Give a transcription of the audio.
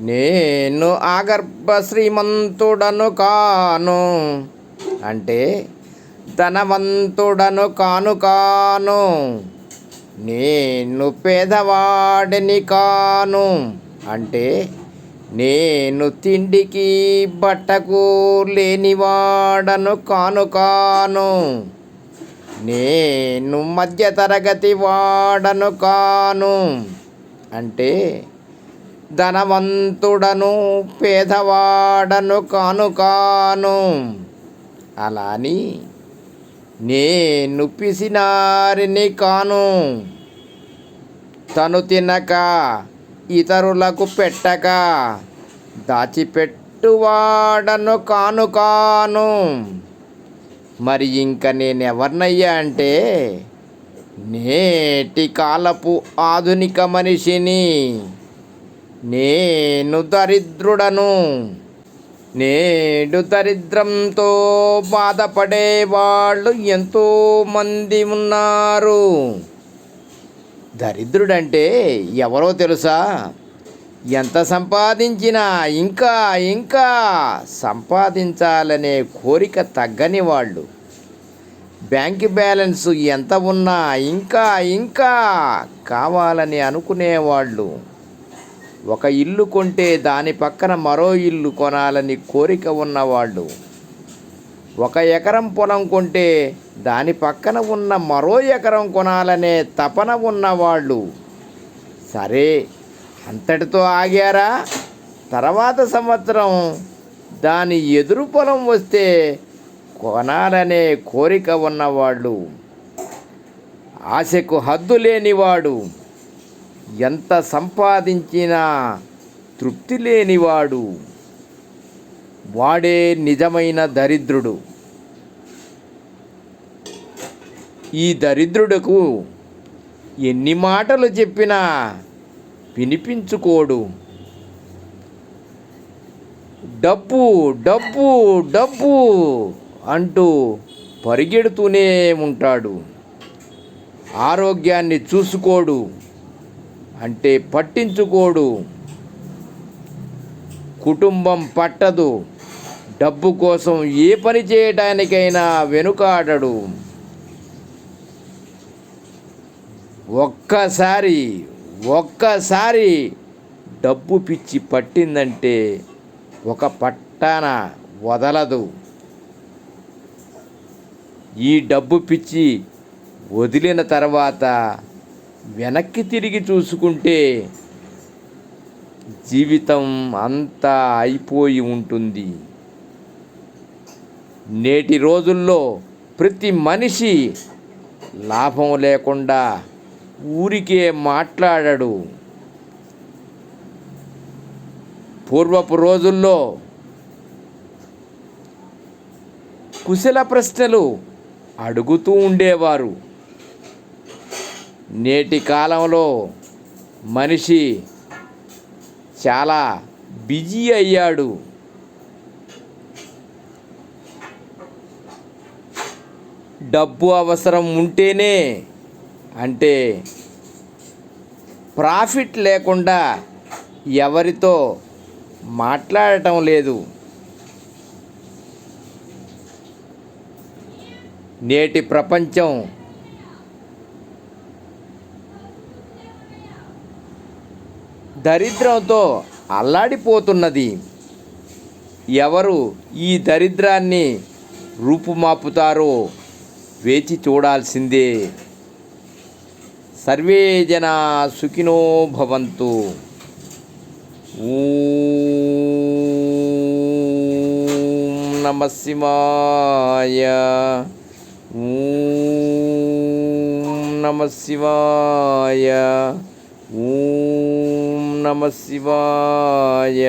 నేను ఆగర్భ శ్రీమంతుడను కాను. అంటే ధనవంతుడను కాను కాను. నేను పేదవాడిని కాను. అంటే నేను తిండికి బట్టకు లేనివాడను కాను కాను. నేను మధ్యతరగతి వాడను కాను. అంటే ధనవంతుడను పేదవాడను కానుకాను అలా అలాని నేను పిసినారిని కాను. తను తినక ఇతరులకు పెట్టక దాచిపెట్టువాడను కాను కాను. మరి ఇంక నేనెవరినయ్యా అంటే నేటి కాలపు ఆధునిక మనిషిని. నేను దరిద్రుడను. నేడు దరిద్రంతో బాధపడే వాళ్ళు ఎంతో మంది ఉన్నారు. దరిద్రుడంటే ఎవరో తెలుసా? ఎంత సంపాదించినా ఇంకా ఇంకా సంపాదించాలనే కోరిక తగ్గని వాళ్ళు. బ్యాంక్ బ్యాలెన్స్ ఎంత ఉన్నా ఇంకా ఇంకా కావాలని అనుకునేవాళ్ళు. ఒక ఇల్లు కొంటే దాని పక్కన మరో ఇల్లు కొనాలని కోరిక ఉన్నవాళ్ళు. ఒక ఎకరం పొలం కొంటే దాని పక్కన ఉన్న మరో ఎకరం కొనాలనే తపన ఉన్నవాళ్ళు. సరే అంతటితో ఆగారా? తర్వాత సంవత్సరం దాని ఎదురు పొలం వస్తే కొనాలనే కోరిక ఉన్నవాళ్ళు. ఆశకు హద్దు లేనివాడు. ఎంత సంపాదించినా తృప్తి లేనివాడు. వాడే నిజమైన దరిద్రుడు. ఈ దరిద్రుడకు ఎన్ని మాటలు చెప్పినా వినిపించుకోడు. డబ్బు డబ్బు డబ్బు అంటూ పరిగెడుతూనే ఉంటాడు. ఆరోగ్యాన్ని చూసుకోడు. అంటే పట్టించుకోడు. కుటుంబం పట్టదు. డబ్బు కోసం ఏ పని చేయటానికైనా వెనుకాడడు. ఒక్కసారి ఒక్కసారి డబ్బు పిచ్చి పట్టిందంటే ఒక పట్టాన వదలదు. ఈ డబ్బు పిచ్చి వదిలిన తర్వాత వెనక్కి తిరిగి చూసుకుంటే జీవితం అంతా అయిపోయి ఉంటుంది. నేటి రోజుల్లో ప్రతి మనిషి లాభం లేకుండా ఊరికే మాట్లాడడు. పూర్వపు రోజుల్లో కుశల ప్రశ్నలు అడుగుతూ ఉండేవారు. నేటి కాలంలో మనిషి చాలా బిజీ అయ్యాడు. డబ్బు అవసరం ఉంటేనే అంటే ప్రాఫిట్ లేకుండా ఎవరితో మాట్లాడటం లేదు. నేటి ప్రపంచం దరిద్రంతో అల్లాడిపోతున్నది. ఎవరు ఈ దరిద్రాన్ని రూపుమాపుతారో వేచి చూడాల్సిందే. సర్వే జనా సుఖినో భవంతు. ఓం నమ శివాయ. నమ శివాయ. ఓం నమ శివాయ.